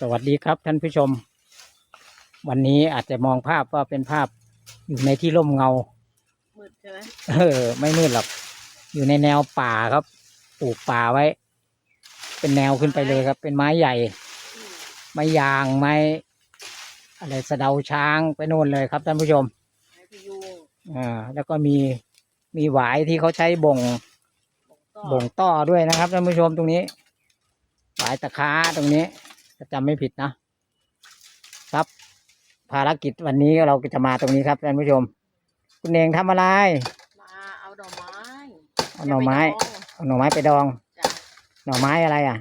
สวัสดีครับท่านผู้ชม วันนี้อาจจะมองภาพว่าเป็นภาพอยู่ในที่ร่มเงา มืดใช่ไหมเออ ไม่มืดหรอก อยู่ในแนวป่าครับ ปลูกป่าไว้ เป็นแนวขึ้นไปเลยครับ เป็นไม้ใหญ่อืมไม้ยางไม้อะไรสะเดาช้างไปโน่นเลยครับท่านผู้ชมไม้พยุงอ่าแล้วก็มีมีหวายที่เขาใช้บ่งก็บ่งต้อด้วยนะครับท่านผู้ชมตรงนี้ หวายตะค้าตรงนี้ ถ้าจำไม่ผิดนะ ครับ ภารกิจวันนี้เราก็จะมาตรงนี้ครับท่านผู้ชม คุณเองทำอะไร มาเอาดอกไม้เอาหน่อไม้จะปดองเอาหน่อไม้ไปดอง จ้ะหน่อไม้อะไรอะ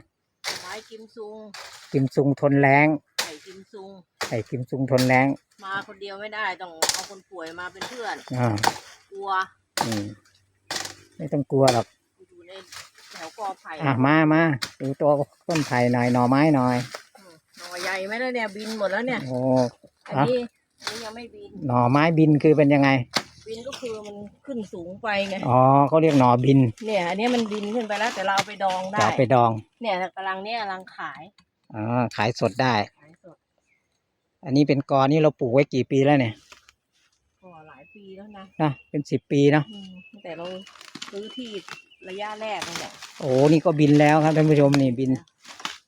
ดอกไม้กิมซุงกิมซุงทนแรงไข่กิมซุง ไข่กิมซุงทนแรงมาคนเดียวไม่ได้ต้องเอาคนป่วยมาเป็นเพื่อน อ่ากลัวอืมไม่ต้องกลัวหรอกอยู่ในแถวกอไผ่อะมามาดูตัวต้นไผ่หน่อยหน่อไม้หน่อยอืม หน่อใหญ่ไหมแล้วเนี่ยบินหมดแล้วเนี่ย โอ้อันนี้อันนี้ยังไม่บิน หน่อไม้บินคือเป็นยังไง บินก็คือมันขึ้นสูงไปไง อ๋อเขาเรียกหน่อบินเนี่ย อันนี้มันบินขึ้นไปแล้ว แต่เราเอาไปดองจะได้เอาไปดองเนี่ยกำลังเนี่ยกำลังขายอ๋อขายสดได้ ขายสดอันนี้เป็นกอนี่เราปลูกไว้กี่ปีแล้วเนี่ยก็หลายปีแล้วนะนะเป็นสิบปีเนาะอืมตั้งแต่เราซื้อที่ระยะแรกนั่นแหละโอ้นี่ก็บินแล้วครับท่านผู้ชมนี่บิน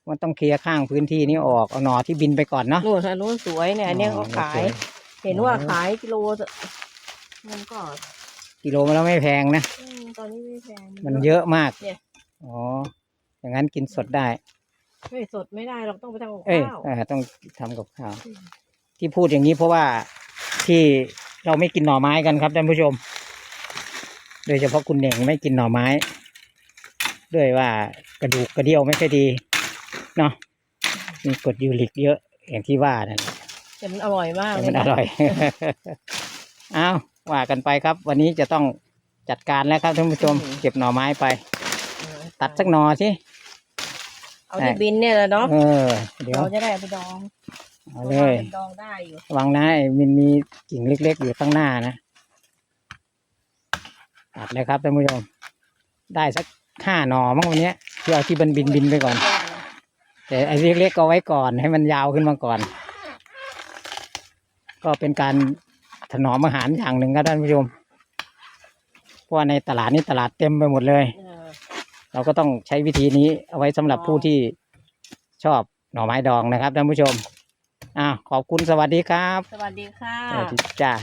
มันต้องเคลียร์ข้างพื้นที่นี้ออกเอาหน่อที่บินไปก่อนเนาะนู่นทางนู้นสวยเนี่ยอันเนี้ยเขาขายสวเห็นว่าขายกิโลจะมันก็กิโลมันแล้วไม่แพงนะอืมตอนนี้ไม่แพงมันเยอะมากเนี่ยอ๋ออย่างนั้นกินสดได้ไม่สดไม่ได้เราต้องไปทำกับเอ้ยข้าวอ่าต้องทำกับข้าวอืมที่พูดอย่างนี้เพราะว่าที่เราไม่กินหน่อไม้กันครับท่านผู้ชม โดยเฉพาะคุณเน่งไม่กินหน่อไม้ ด้วยว่ากระดูกกระเดี่ยวไม่ค่อยดี เนาะมีกรดยูริกเยอะอย่างที่ว่านั่นแหละแต่มันอร่อยมากแต่เลมัยนนะอร่อย อ้าวว่ากันไปครับ วันนี้จะต้องจัดการแล้วครับท่านผู้ชมเก็บหน่อไม้ไปเออตัดสักหน่อสิ เอาที่บินเนี่ยแหละเนาะเออ เดี๋ยวเราจะได้เอาไปดองเอาเลยดองได้อยู่ระวังนะไอ้มันมีกิ่งเล็ก ๆ อยู่ข้างหน้านะ ตัดเลยครับท่านผู้ชม ได้สักห้าหน่อมั้งวันเนี้ยที่เอาที่บินบินบินไปก่อน แต่ไอ้เล็กๆก็ไว้ก่อนให้มันยาวขึ้นมาก่อน ก็เป็นการถนอมอาหารอย่างหนึ่งครับท่านผู้ชมเพราะว่าในตลาดนี้ตลาดเต็มไปหมดเลยเออเราก็ต้องใช้วิธีนี้เอาไว้สำหรับผู้ที่ชอบหน่อไม้ดองนะครับท่านผู้ชมอ่าขอบคุณสวัสดีครับ สวัสดีค่ะ สวัสดีจ้า